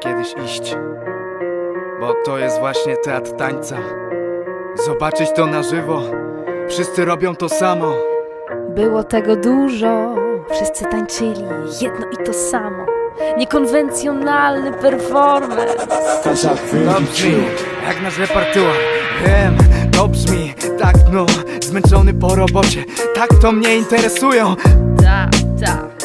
kiedyś iść. Bo to jest właśnie teatr tańca. Zobaczyć to na żywo. Wszyscy robią to samo. Było tego dużo, wszyscy tańczyli jedno i to samo. Niekonwencjonalny performance. To brzmi jak nasz repertuar. Wiem, to brzmi tak no, zmęczony po robocie. Tak to mnie interesują. Tak, tak,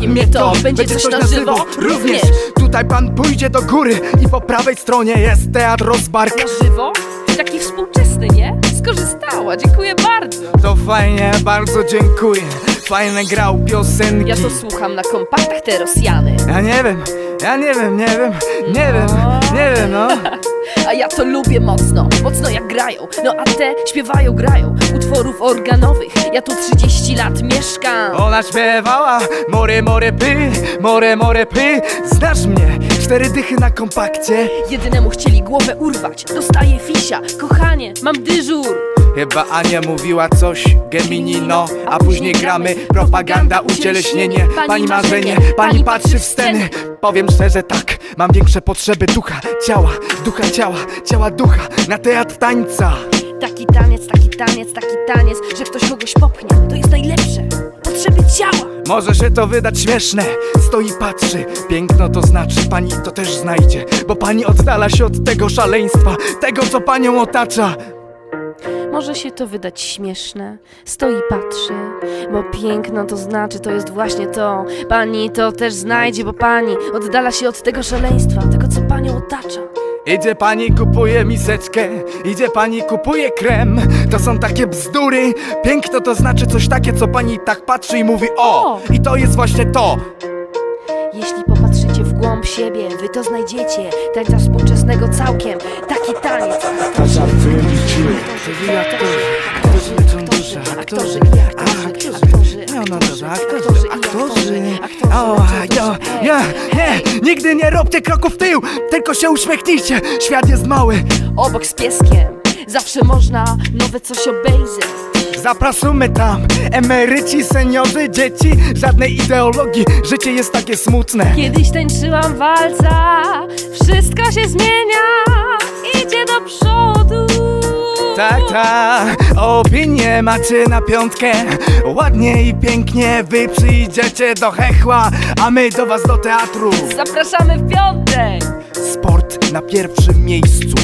mnie to, będzie coś na żywo również. Tutaj pan pójdzie do góry i po prawej stronie jest teatr rozbark. Na żywo? Taki współczesny, nie? Skorzystała, dziękuję bardzo. To fajnie, bardzo dziękuję. Fajne grał piosenki. Ja to słucham na kompaktach te Rosjany. Ja nie wiem, ja nie wiem, nie wiem, nie wiem, nie wiem, no. A ja to lubię mocno, mocno jak grają. No a te śpiewają, grają utworów organowych. Ja tu 30 lat mieszkam. Ona śpiewała more, more, py, more, more, py. Znasz mnie, cztery dychy na kompakcie. Jedynemu chcieli głowę urwać. Dostaję fisia, kochanie, mam dyżur Chyba Ania mówiła coś, Geminino A później gramy, propaganda, ucieleśnienie. Pani marzenie, pani patrzy w sceny. Powiem szczerze tak, mam większe potrzeby ducha, ciała Ducha, ciała, ciała, ducha. Na teatr tańca. Taki taniec, taki taniec, taki taniec Że ktoś kogoś popchnie, to jest najlepsze. Potrzeby ciała. Może się to wydać śmieszne. Stoi patrzy, piękno to znaczy Pani to też znajdzie. Bo pani oddala się od tego szaleństwa Tego co panią otacza Może się to wydać śmieszne. Stoi, patrzy. Bo piękno to znaczy, to jest właśnie to. Pani to też znajdzie, bo pani Oddala się od tego szaleństwa Tego co panią otacza. Idzie pani, kupuje miseczkę. Idzie pani, kupuje krem. To są takie bzdury. Piękno to znaczy coś takie, co pani tak patrzy i mówi O! I to jest właśnie to głąb siebie, wy to znajdziecie. Tańca współczesnego całkiem, taki taniec. Czyli aktorzy, aktorzy leczą duszę. Aktorzy i aktorzy, aktorzy. aktorzy, aktorzy, O, aktorzy. ja, nie, nigdy nie róbcie kroku w tył. Tylko się uśmiechnijcie, świat jest mały. Obok z pieskiem, zawsze można nowe coś obejrzeć Zapraszamy tam, emeryci, seniorzy, dzieci. Żadnej ideologii, życie jest takie smutne. Kiedyś tańczyłam walca, wszystko się zmienia Idzie do przodu. Tak, tak, opinie macie na piątkę. Ładnie i pięknie wy przyjdziecie do hechła A my do was do teatru. Zapraszamy w piątek. Sport na pierwszym miejscu.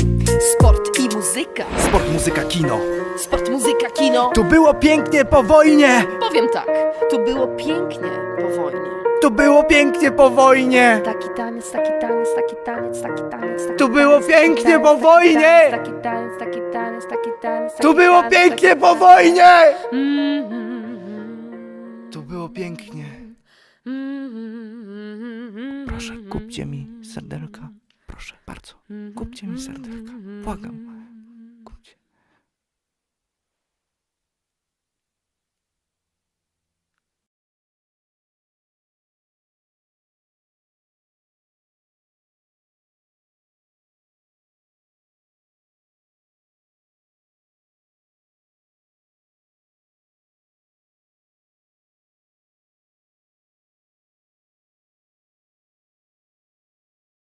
Sport i muzyka. Sport, muzyka, kino Sport, muzyka, kino. Tu było pięknie po wojnie. Powiem tak, tu było pięknie po wojnie. Tu było pięknie po wojnie. Taki taniec, taki taniec, taki taniec, taki taniec, taki Tu było pięknie po wojnie! Taki taniec, taki taniec, taki taniec, Tu było pięknie po wojnie. Mhm. Tu było pięknie. Mhm. Proszę, kupcie mi serdelka. Proszę, bardzo Kupcie mi serdelka. Błagam